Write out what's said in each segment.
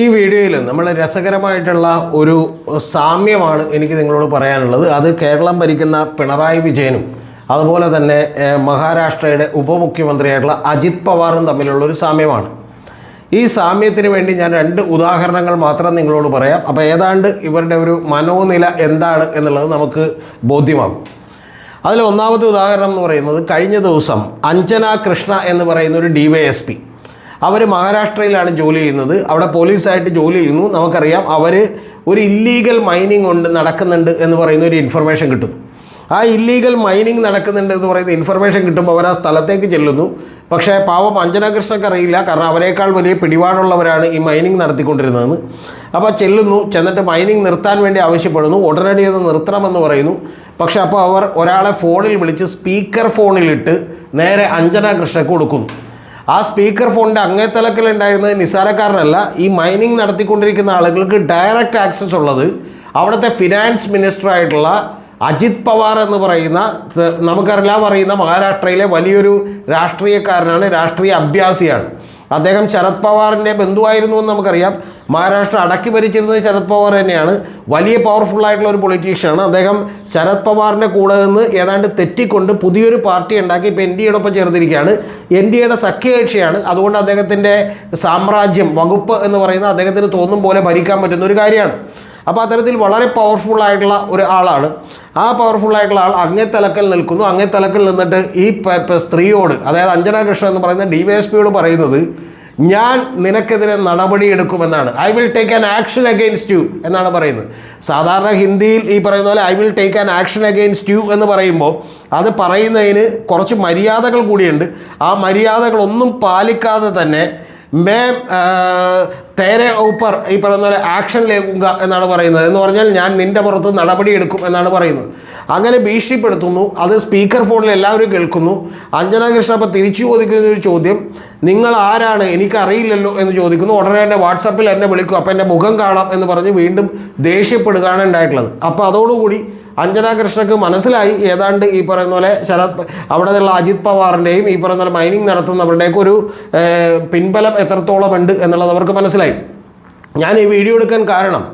ഈ വീഡിയോയിൽ നമ്മൾ രസകരമായിട്ടുള്ള ഒരു സാമ്യമാണ് എനിക്ക് നിങ്ങളോട് പറയാനുള്ളത്. അത് കേരളം ഭരിക്കുന്ന പിണറായി വിജയനും അതുപോലെ തന്നെ മഹാരാഷ്ട്രയുടെ ഉപമുഖ്യമന്ത്രിയായിട്ടുള്ള അജിത് പവാറും തമ്മിലുള്ള ഒരു സാമ്യമാണ്. ഈ സാമ്യത്തിന് വേണ്ടി ഞാൻ രണ്ട് ഉദാഹരണങ്ങൾ മാത്രം നിങ്ങളോട് പറയാം. അപ്പോൾ ഏതാണ്ട് ഇവരുടെ ഒരു മനോനില എന്താണ് എന്നുള്ളത് നമുക്ക് ബോധ്യമാകും. അതിൽ ഒന്നാമത്തെ ഉദാഹരണം എന്ന് പറയുന്നത് കഴിഞ്ഞ ദിവസം അഞ്ജന കൃഷ്ണ എന്ന് പറയുന്ന ഒരു ഡി വൈ എസ് പി അവർ മഹാരാഷ്ട്രയിലാണ് ജോലി ചെയ്യുന്നത്. അവിടെ പോലീസായിട്ട് ജോലി ചെയ്യുന്നു. നമുക്കറിയാം അവർ ഒരു ഇല്ലീഗൽ മൈനിങ് ഉണ്ട് നടക്കുന്നുണ്ട് എന്ന് പറയുന്ന ഒരു ഇൻഫർമേഷൻ കിട്ടും. ആ ഇല്ലീഗൽ മൈനിങ് നടക്കുന്നുണ്ട് എന്ന് പറയുന്ന ഇൻഫർമേഷൻ കിട്ടുമ്പോൾ അവർ ആ സ്ഥലത്തേക്ക് ചെല്ലുന്നു. പക്ഷേ പാവം അഞ്ജനകൃഷ്ണക്ക് അറിയില്ല. കാരണം അവരെക്കാൾ വലിയ പിടിപാടുള്ളവരാണ് ഈ മൈനിങ് നടത്തിക്കൊണ്ടിരുന്നതെന്ന്. അപ്പോൾ ചെല്ലുന്നു. ചെന്നിട്ട് മൈനിങ് നിർത്താൻ വേണ്ടി ആവശ്യപ്പെടുന്നു. ഉടനടി അത് നിർത്തണമെന്ന് പറയുന്നു. പക്ഷേ അപ്പോൾ അവർ ഒരാളെ ഫോണിൽ വിളിച്ച് സ്പീക്കർ ഫോണിലിട്ട് നേരെ അഞ്ജന കൃഷ്ണക്ക് കൊടുക്കുന്നു. ആ സ്പീക്കർ ഫോണിന്റെ അങ്ങേത്തലക്കിലുണ്ടായിരുന്നത് നിസാരക്കാരനല്ല. ഈ മൈനിങ് നടത്തിക്കൊണ്ടിരിക്കുന്ന ആളുകൾക്ക് ഡയറക്റ്റ് ആക്സസ് ഉള്ളത് അവിടുത്തെ ഫിനാൻസ് മിനിസ്റ്റർ ആയിട്ടുള്ള അജിത് പവാർ എന്ന് പറയുന്ന നമുക്കറിയാം അറിയുന്ന മഹാരാഷ്ട്രയിലെ വലിയൊരു രാഷ്ട്രീയക്കാരനാണ് രാഷ്ട്രീയ അഭ്യാസിയാണ്. അദ്ദേഹം ശരത് പവാറിന്റെ ബന്ധുവായിരുന്നു എന്ന് നമുക്കറിയാം. മഹാരാഷ്ട്ര അടക്കി ഭരിച്ചിരുന്നത് ശരത് പവാർ തന്നെയാണ്. വലിയ പവർഫുൾ ആയിട്ടുള്ള ഒരു പൊളിറ്റീഷ്യനാണ് അദ്ദേഹം ശരത് പവാറിന്റെ കൂടെ നിന്ന് ഏതാണ്ട് തെറ്റിക്കൊണ്ട് പുതിയൊരു പാർട്ടി ഉണ്ടാക്കി ഇപ്പോൾ എൻ ഡി എയോടൊപ്പം ചേർന്നിരിക്കുകയാണ്. എൻ ഡി എയുടെ സഖ്യകക്ഷിയാണ്. അതുകൊണ്ട് അദ്ദേഹത്തിന്റെ സാമ്രാജ്യം വകുപ്പ് എന്ന് പറയുന്നത് അദ്ദേഹത്തിന് തോന്നും പോലെ ഭരിക്കാൻ പറ്റുന്ന ഒരു കാര്യമാണ്. അപ്പോൾ അത്തരത്തിൽ വളരെ പവർഫുൾ ആയിട്ടുള്ള ഒരു ആളാണ്. ആ പവർഫുൾ ആയിട്ടുള്ള ആൾ അങ്ങേ തലക്കൽ നിൽക്കുന്നു. അങ്ങേ തലക്കൽ നിന്നിട്ട് ഈ സ്ത്രീയോട് അതായത് അഞ്ജന കൃഷ്ണൻ എന്ന് പറയുന്ന ഡി വൈ എസ് പിയോട് പറയുന്നത് ഞാൻ നിനക്കെതിരെ നടപടിയെടുക്കുമെന്നാണ്. I will take an action against you എന്നാണ് പറയുന്നത്. സാധാരണ ഹിന്ദിയിൽ ഈ പറയുന്ന പോലെ I will take an action against you എന്ന് പറയുമ്പോൾ അത് പറയുന്നതിന് കുറച്ച് മര്യാദകൾ കൂടിയുണ്ട്. ആ മര്യാദകളൊന്നും പാലിക്കാതെ തന്നെ മേം തേരെ ഊപ്പർ ഈ പറയുന്ന പോലെ ആക്ഷൻ ലേക്കുക എന്നാണ് പറയുന്നത്. എന്ന് പറഞ്ഞാൽ ഞാൻ നിന്റെ പുറത്ത് നടപടിയെടുക്കും എന്നാണ് പറയുന്നത്. അങ്ങനെ ഭീഷണിപ്പെടുത്തുന്നു. അത് സ്പീക്കർ ഫോണിൽ എല്ലാവരും കേൾക്കുന്നു. അഞ്ജന കൃഷ്ണ അപ്പം തിരിച്ചു ചോദിക്കുന്ന ഒരു ചോദ്യം. നിങ്ങൾ ആരാണ്? എനിക്കറിയില്ലല്ലോ എന്ന് ചോദിക്കുന്നു. ഉടനെ എന്റെ വാട്സപ്പിൽ എന്നെ വിളിക്കും. അപ്പം എന്റെ മുഖം കാണാം എന്ന് പറഞ്ഞ് വീണ്ടും ദേഷ്യപ്പെടുകയാണ് ഉണ്ടായിട്ടുള്ളത്. അപ്പോൾ അതോടുകൂടി അഞ്ജന കൃഷ്ണക്ക് മനസ്സിലായി. ഏതാണ്ട് ഈ പറയുന്ന പോലെ ശരത് അവിടെ നിന്നുള്ള അജിത് പവാറിന്റെയും ഈ പറയുന്ന പോലെ മൈനിങ് നടത്തുന്നവരുടെയൊക്കെ ഒരു പിൻബലം എത്രത്തോളം ഉണ്ട് എന്നുള്ളത് അവർക്ക് മനസ്സിലായി. ഞാൻ ഈ വീഡിയോ എടുക്കാൻ കാരണം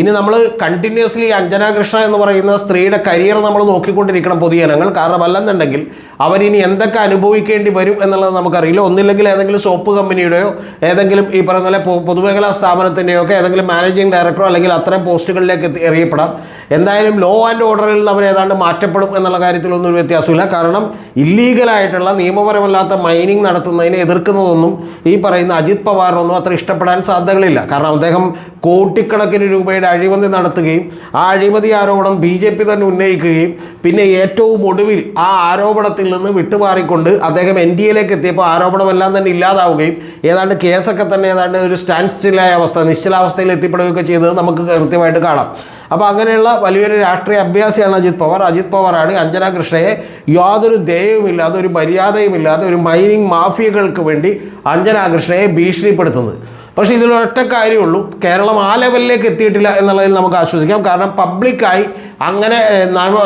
ഇനി നമ്മൾ കണ്ടിന്യൂസ്ലി അഞ്ജന കൃഷ്ണ എന്ന് പറയുന്ന സ്ത്രീയുടെ കരിയർ നമ്മൾ നോക്കിക്കൊണ്ടിരിക്കണം പൊതുജനങ്ങൾ കാരണം അല്ലെന്നുണ്ടെങ്കിൽ അവരിനി എന്തൊക്കെ അനുഭവിക്കേണ്ടി വരും എന്നുള്ളത് നമുക്കറിയില്ല. ഒന്നില്ലെങ്കിൽ ഏതെങ്കിലും സോപ്പ് കമ്പനിയുടെയോ ഏതെങ്കിലും ഈ പറയുന്ന പൊതുമേഖലാ സ്ഥാപനത്തിന്റെയോ ഒക്കെ ഏതെങ്കിലും മാനേജിങ് ഡയറക്ടറോ അല്ലെങ്കിൽ അത്തരം പോസ്റ്റുകളിലേക്ക് എത്തി എറിയപ്പെടാം. എന്തായാലും ലോ ആൻഡ് ഓർഡറിൽ നിന്ന് അവർ ഏതാണ്ട് മാറ്റപ്പെടും എന്നുള്ള കാര്യത്തിലൊന്നും ഒരു വ്യത്യാസമില്ല കാരണം ഇല്ലീഗലായിട്ടുള്ള നിയമപരമല്ലാത്ത മൈനിങ് നടത്തുന്നതിനെ എതിർക്കുന്നതൊന്നും ഈ പറയുന്ന അജിത് പവാറിനൊന്നും അത്ര ഇഷ്ടപ്പെടാൻ സാധ്യതകളില്ല. കാരണം അദ്ദേഹം കോടിക്കണക്കിന് രൂപയുടെ അഴിമതി നടത്തുകയും ആ അഴിമതി ആരോപണം ബി ജെ പി തന്നെ ഉന്നയിക്കുകയും പിന്നെ ഏറ്റവും ഒടുവിൽ ആ ആരോപണത്തിൽ നിന്ന് വിട്ടുമാറിക്കൊണ്ട് അദ്ദേഹം എൻ ഡി എയിലേക്ക് എത്തിയപ്പോൾ ആരോപണമെല്ലാം തന്നെ ഇല്ലാതാവുകയും ഏതാണ്ട് കേസൊക്കെ തന്നെ ഏതാണ്ട് ഒരു സ്റ്റാൻഡ് സ്റ്റില്ലായ അവസ്ഥ നിശ്ചലാവസ്ഥയിൽ എത്തിപ്പെടുകയൊക്കെ ചെയ്തത് നമുക്ക് കൃത്യമായിട്ട് കാണാം. അപ്പോൾ അങ്ങനെയുള്ള വലിയൊരു രാഷ്ട്രീയ അഭ്യാസിയാണ് അജിത് പവാർ. അജിത് പവാറാണ് അഞ്ജന കൃഷ്ണയെ യാതൊരു ദയവുമില്ലാതെ ഒരു മര്യാദയുമില്ലാതെ ഒരു മൈനിങ് മാഫിയകൾക്ക് വേണ്ടി അഞ്ജന കൃഷ്ണയെ ഭീഷണിപ്പെടുത്തുന്നത്. പക്ഷേ ഇതിലൊറ്റ കാര്യമുള്ളൂ കേരളം ആ ലെവലിലേക്ക് എത്തിയിട്ടില്ല എന്നുള്ളതിൽ നമുക്ക് ആശ്വസിക്കാം. കാരണം പബ്ലിക്കായി അങ്ങനെ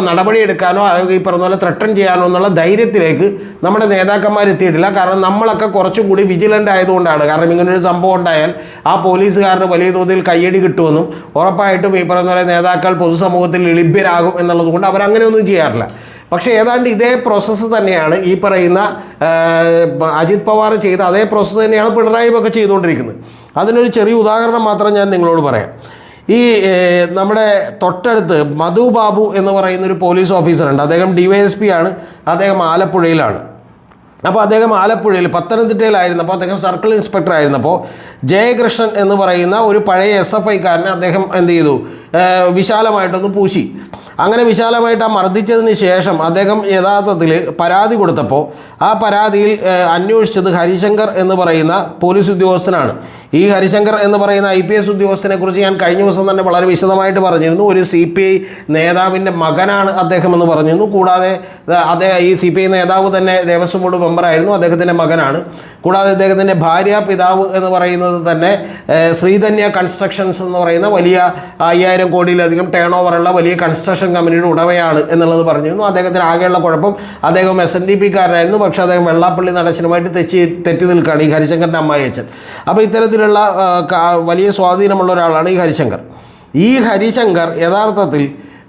നടപടിയെടുക്കാനോ ഈ പറഞ്ഞ പോലെ ത്രട്ടൺ ചെയ്യാനോ എന്നുള്ള ധൈര്യത്തിലേക്ക് നമ്മുടെ നേതാക്കന്മാർ എത്തിയിട്ടില്ല. കാരണം നമ്മളൊക്കെ കുറച്ചും കൂടി വിജിലന്റ് ആയതുകൊണ്ടാണ്. കാരണം ഇങ്ങനൊരു സംഭവം ഉണ്ടായാൽ ആ പോലീസുകാരുടെ വലിയ തോതിൽ കയ്യടി കിട്ടുമെന്നും ഉറപ്പായിട്ടും ഈ പറഞ്ഞ പോലെ നേതാക്കൾ പൊതുസമൂഹത്തിൽ ലിഭ്യരാകും എന്നുള്ളത് കൊണ്ട് അവരങ്ങനെയൊന്നും ചെയ്യാറില്ല. പക്ഷേ ഏതാണ്ട് ഇതേ പ്രോസസ്സ് തന്നെയാണ് ഈ പറയുന്ന അജിത് പവാർ ചെയ്ത അതേ പ്രോസസ്സ് തന്നെയാണ് പിണറായി ഒക്കെ ചെയ്തുകൊണ്ടിരിക്കുന്നത്. അതിനൊരു ചെറിയ ഉദാഹരണം മാത്രം ഞാൻ നിങ്ങളോട് പറയാം. ഈ നമ്മുടെ തൊട്ടടുത്ത് മധു ബാബു എന്ന് പറയുന്ന ഒരു പോലീസ് ഓഫീസറുണ്ട്. അദ്ദേഹം ഡി വൈ എസ് പി ആണ്. അദ്ദേഹം ആലപ്പുഴയിലാണ്. അപ്പോൾ അദ്ദേഹം ആലപ്പുഴയിൽ പത്തനംതിട്ടയിലായിരുന്നപ്പോൾ അദ്ദേഹം സർക്കിൾ ഇൻസ്പെക്ടർ ആയിരുന്നപ്പോൾ ജയകൃഷ്ണൻ എന്ന് പറയുന്ന ഒരു പഴയ എസ് എഫ് ഐക്കാരനെ അദ്ദേഹം എന്ത് ചെയ്തു? വിശാലമായിട്ടൊന്ന് പൂശി. അങ്ങനെ വിശാലമായിട്ട് ആ മർദ്ദിച്ചതിന് ശേഷം അദ്ദേഹം യഥാർത്ഥത്തിൽ പരാതി കൊടുത്തപ്പോൾ ആ പരാതിയിൽ അന്വേഷിച്ചത് ഹരിശങ്കർ എന്ന് പറയുന്ന പോലീസ് ഉദ്യോഗസ്ഥനാണ്. ഈ ഹരിശങ്കർ എന്ന് പറയുന്ന ഐ പി എസ് ഉദ്യോഗസ്ഥനെ കുറിച്ച് ഞാൻ കഴിഞ്ഞ ദിവസം തന്നെ വളരെ വിശദമായിട്ട് പറഞ്ഞിരുന്നു. ഒരു സി പി ഐ നേതാവിന്റെ മകനാണ് അദ്ദേഹം എന്ന് പറഞ്ഞിരുന്നു. കൂടാതെ അദ്ദേഹം ഈ സി പി ഐ നേതാവ് തന്നെ ദേവസ്വം ബോർഡ് മെമ്പറായിരുന്നു അദ്ദേഹത്തിന്റെ മകനാണ്. കൂടാതെ അദ്ദേഹത്തിന്റെ ഭാര്യ പിതാവ് എന്ന് പറയുന്നത് തന്നെ ശ്രീധന്യ കൺസ്ട്രക്ഷൻസ് എന്ന് പറയുന്ന വലിയ അയ്യായിരം കോടിയിലധികം ടേൺ ഓവറുള്ള വലിയ കൺസ്ട്രക്ഷൻ കമ്പനിയുടെ ഉടമയാണ് എന്നുള്ളത് പറഞ്ഞിരുന്നു. അദ്ദേഹത്തിന് ആകെയുള്ള കുഴപ്പം അദ്ദേഹം എസ് എൻ ഡി പി കാരനായിരുന്നു. പക്ഷേ അദ്ദേഹം വെള്ളാപ്പള്ളി നടശനുമായിട്ട് തെറ്റി തെറ്റി നിൽക്കുകയാണ് ഈ ഹരിശങ്കറിന്റെ അമ്മായി അച്ഛൻ. അപ്പോൾ ഇത്തരത്തിലുള്ള ആ, വലിയ സ്വാധീനമുള്ള ഒരാളാണ് ഈ ഹരിശങ്കർ. ഈ ഹരിശങ്കർ യഥാർത്ഥത്തിൽ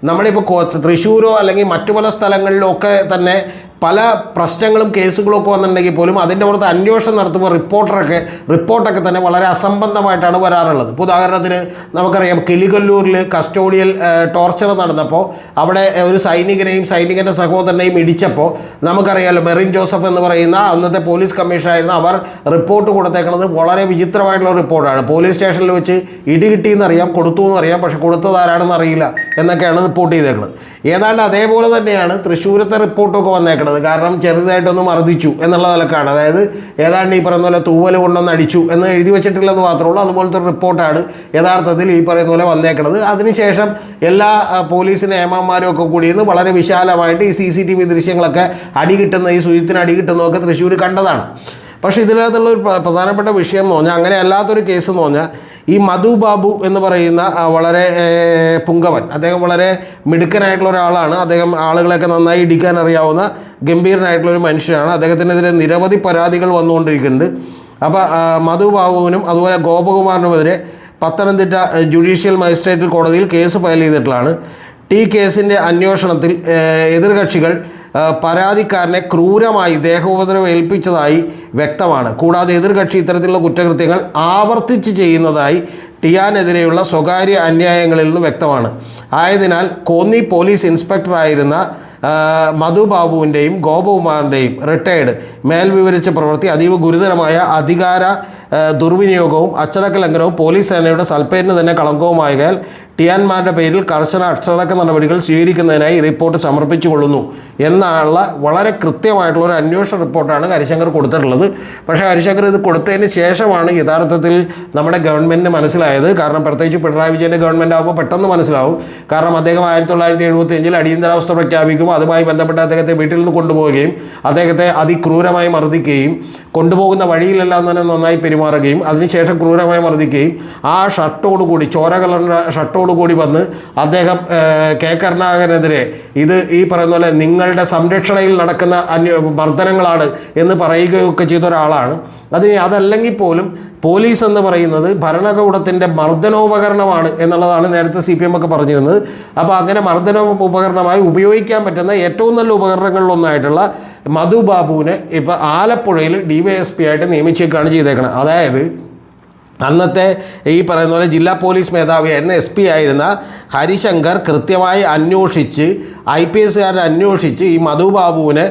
നമ്മുടെ ഇപ്പോൾ തൃശ്ശൂരോ അല്ലെങ്കിൽ മറ്റു പല സ്ഥലങ്ങളിലോ ഒക്കെ തന്നെ പല പ്രശ്നങ്ങളും കേസുകളും ഒക്കെ വന്നിട്ടുണ്ടെങ്കിൽ പോലും അതിന്റെ പുറത്ത് അന്വേഷണം നടത്തുമ്പോൾ റിപ്പോർട്ടറൊക്കെ റിപ്പോർട്ടൊക്കെ തന്നെ വളരെ അസംബന്ധമായിട്ടാണ് വരാറുള്ളത്. ഇപ്പോൾ ഉദാഹരണത്തിന് നമുക്കറിയാം കിളികൊല്ലൂരിൽ കസ്റ്റോഡിയൽ ടോർച്ചർ നടന്നപ്പോൾ അവിടെ ഒരു സൈനികനെയും സൈനികന്റെ സഹോദരനെയും ഇടിച്ചപ്പോൾ നമുക്കറിയാമല്ലോ മെറിൻ ജോസഫ് എന്ന് പറയുന്ന അന്നത്തെ പോലീസ് കമ്മീഷണറായിരുന്ന അവർ റിപ്പോർട്ട് കൊടുത്തേക്കുന്നത് വളരെ വിചിത്രമായിട്ടുള്ള റിപ്പോർട്ടാണ്. പോലീസ് സ്റ്റേഷനിൽ വെച്ച് ഇടി കിട്ടിയെന്നറിയാം കൊടുത്തു എന്നറിയാം പക്ഷെ കൊടുത്തത് ആരാണെന്ന് അറിയില്ല എന്നൊക്കെയാണ് റിപ്പോർട്ട് ചെയ്തേക്കുന്നത് ഏതാണ്ട് അതേപോലെ തന്നെയാണ് തൃശ്ശൂരത്തെ റിപ്പോർട്ടൊക്കെ വന്നേക്കുന്നത് കാരണം ചെറുതായിട്ടൊന്ന് മർദ്ദിച്ചു എന്നുള്ള നിലക്കാണ്. അതായത് ഏതാണ്ട് ഈ പറയുന്ന പോലെ തൂവൽ കൊണ്ടൊന്ന് അടിച്ചു എന്ന് എഴുതി വെച്ചിട്ടില്ലെന്ന് മാത്രമേ ഉള്ളൂ അതുപോലത്തെ റിപ്പോർട്ടാണ് യഥാർത്ഥത്തിൽ ഈ പറയുന്ന പോലെ വന്നേക്കുന്നത് അതിനുശേഷം എല്ലാ പോലീസ് നിയമന്മാരും ഒക്കെ കൂടിയെന്ന് വളരെ വിശാലമായിട്ട് ഈ സി സി ടി വി ദൃശ്യങ്ങളൊക്കെ അടി കിട്ടുന്ന ഈ സുജിത്തിന് അടി കിട്ടുന്നതൊക്കെ തൃശ്ശൂർ കണ്ടതാണ്. പക്ഷേ ഇതിനകത്തുള്ള ഒരു പ്രധാനപ്പെട്ട വിഷയം എന്ന് പറഞ്ഞാൽ അങ്ങനെ അല്ലാത്തൊരു കേസ് എന്ന് പറഞ്ഞാൽ ഈ മധു ബാബു എന്ന് പറയുന്ന വളരെ പുങ്കവൻ അദ്ദേഹം വളരെ മിടുക്കനായിട്ടുള്ള ഒരാളാണ്. അദ്ദേഹം ആളുകളെയൊക്കെ നന്നായി ഇടിക്കാൻ അറിയാവുന്ന ഗംഭീരനായിട്ടുള്ള ഒരു മനുഷ്യനാണ്. അദ്ദേഹത്തിനെതിരെ നിരവധി പരാതികൾ വന്നുകൊണ്ടിരിക്കുന്നുണ്ട്. അപ്പോൾ മധു ബാബുവിനും അതുപോലെ ഗോപകുമാറിനുമെതിരെ പത്തനംതിട്ട ജുഡീഷ്യൽ മജിസ്ട്രേറ്റ് കോടതിയിൽ കേസ് ഫയൽ ചെയ്തിട്ടുള്ളതാണ്. ടി കേസിന്റെ അന്വേഷണത്തിൽ എതിർകക്ഷികൾ പരാതിക്കാരനെ ക്രൂരമായി ദേഹോപദ്രവം ഏൽപ്പിച്ചതായി വ്യക്തമാണ്. കൂടാതെ എതിർകക്ഷി ഇത്തരത്തിലുള്ള കുറ്റകൃത്യങ്ങൾ ആവർത്തിച്ച് ചെയ്യുന്നതായി ടിയാനെതിരെയുള്ള സ്വകാര്യ അന്യായങ്ങളിൽ നിന്ന് വ്യക്തമാണ്. ആയതിനാൽ കോന്നി പോലീസ് ഇൻസ്പെക്ടറായിരുന്ന മധു ബാബുവിന്റെയും ഗോപകുമാറിന്റെയും റിട്ടയർഡ് മേൽവിവരിച്ച പ്രവൃത്തി അതീവ ഗുരുതരമായ അധികാര ദുർവിനിയോഗവും അച്ചടക്ക ലംഘനവും പോലീസ് സേനയുടെ സൽപ്പേരിന് തന്നെ കളങ്കവുമായതിനാൽ ടിയാൻമാരുടെ പേരിൽ കർശന അച്ചടക്ക നടപടികൾ സ്വീകരിക്കുന്നതിനായി റിപ്പോർട്ട് സമർപ്പിച്ചുകൊള്ളുന്നു എന്നുള്ള വളരെ കൃത്യമായിട്ടുള്ള ഒരു അന്വേഷണ റിപ്പോർട്ടാണ് ഹരിശങ്കർ കൊടുത്തിട്ടുള്ളത്. പക്ഷേ ഹരിശങ്കർ ഇത് കൊടുത്തതിന് ശേഷമാണ് യഥാർത്ഥത്തിൽ നമ്മുടെ ഗവൺമെന്റിന് മനസ്സിലായത്. കാരണം പ്രത്യേകിച്ച് പിണറായി വിജയന്റെ ഗവൺമെന്റ് ആകുമ്പോൾ പെട്ടെന്ന് മനസ്സിലാവും. കാരണം അദ്ദേഹം ആയിരത്തി തൊള്ളായിരത്തി എഴുപത്തി അഞ്ചിൽ അടിയന്തരാവസ്ഥ പ്രഖ്യാപിക്കും. അതുമായി ബന്ധപ്പെട്ട് അദ്ദേഹത്തെ വീട്ടിൽ നിന്ന് കൊണ്ടുപോവുകയും അദ്ദേഹത്തെ അതിക്രൂരമായി മർദ്ദിക്കുകയും കൊണ്ടുപോകുന്ന വഴിയിലെല്ലാം തന്നെ നന്നായി പെരുമാറുകയും അതിനുശേഷം ക്രൂരമായി മർദ്ദിക്കുകയും ആ ഷർട്ടോടുകൂടി ചോര കലർന്ന ഷർട്ടോടുകൂടി വന്ന് അദ്ദേഹം കെ. കരുണാകരനെതിരെ ഇത് ഈ പറയുന്ന പോലെ നിങ്ങളുടെ സംരക്ഷണയിൽ നടക്കുന്ന അന്യ മർദ്ദനങ്ങളാണ് എന്ന് പറയുകയൊക്കെ ചെയ്ത ഒരാളാണ്. അതിന് അതല്ലെങ്കിൽ പോലും പോലീസ് എന്ന് പറയുന്നത് ഭരണകൂടത്തിന്റെ മർദ്ദനോപകരണമാണ് എന്നുള്ളതാണ് നേരത്തെ സി പി എം ഒക്കെ പറഞ്ഞിരുന്നത്. അപ്പോൾ അങ്ങനെ മർദ്ദന ഉപകരണമായി ഉപയോഗിക്കാൻ പറ്റുന്ന ഏറ്റവും നല്ല ഉപകരണങ്ങളിലൊന്നായിട്ടുള്ള മധു ബാബുവിനെ ആലപ്പുഴയിൽ ഡി വൈ എസ് പി ആയിട്ട് നിയമിച്ചേക്കാണ് ചെയ്തേക്കുന്നത് അതായത് അന്നത്തെ ഈ പറയുന്ന പോലെ ജില്ലാ പോലീസ് മേധാവിയായിരുന്ന എസ് പി ആയിരുന്ന ഹരിശങ്കർ കൃത്യമായി അന്വേഷിച്ച് ഐ പി എസ്സുകാരെ അന്വേഷിച്ച് ഈ മധു ബാബുവിനെ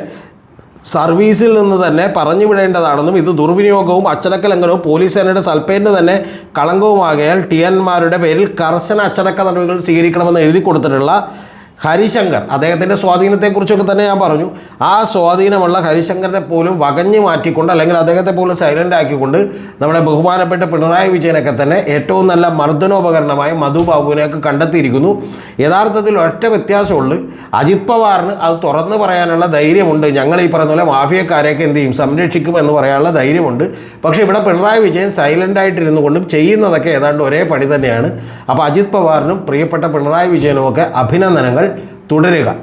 സർവീസിൽ നിന്ന് തന്നെ പറഞ്ഞു വിടേണ്ടതാണെന്നും ഇത് ദുർവിനിയോഗവും അച്ചടക്ക ലംഘനവും പോലീസ് സേനയുടെ സൽപ്പേരിന് തന്നെ കളങ്കവുമാകയാൽ ടി എൻമാരുടെ പേരിൽ കർശന അച്ചടക്ക നടപടികൾ സ്വീകരിക്കണമെന്ന് എഴുതി കൊടുത്തിട്ടുള്ള ഹരിശങ്കർ. അദ്ദേഹത്തിന്റെ സ്വാധീനത്തെക്കുറിച്ചൊക്കെ തന്നെ ഞാൻ പറഞ്ഞു. ആ സ്വാധീനമുള്ള ഹരിശങ്കറിനെ പോലും വകഞ്ഞു മാറ്റിക്കൊണ്ട് അല്ലെങ്കിൽ അദ്ദേഹത്തെ പോലും സൈലന്റ് ആക്കിക്കൊണ്ട് നമ്മുടെ ബഹുമാനപ്പെട്ട പിണറായി വിജയനൊക്കെ തന്നെ ഏറ്റവും നല്ല മർദ്ദനോപകരണമായ മധു ബാബുവിനെയൊക്കെ കണ്ടെത്തിയിരിക്കുന്നു. യഥാർത്ഥത്തിൽ ഒറ്റ വ്യത്യാസമുള്ളു. അജിത് പവാറിന് അത് തുറന്നു പറയാനുള്ള ധൈര്യമുണ്ട്. ഞങ്ങൾ ഈ പറയുന്ന പോലെ മാഫിയക്കാരെയൊക്കെ എന്ത് ചെയ്യും? സംരക്ഷിക്കും എന്ന് പറയാനുള്ള ധൈര്യമുണ്ട്. പക്ഷേ ഇവിടെ പിണറായി വിജയൻ സൈലന്റ് ആയിട്ടിരുന്നു കൊണ്ടും ചെയ്യുന്നതൊക്കെ ഏതാണ്ട് ഒരേ പടി തന്നെയാണ്. അപ്പോൾ അജിത് പവാറിനും പ്രിയപ്പെട്ട പിണറായി വിജയനുമൊക്കെ അഭിനന്ദനങ്ങൾ. തുടരുക.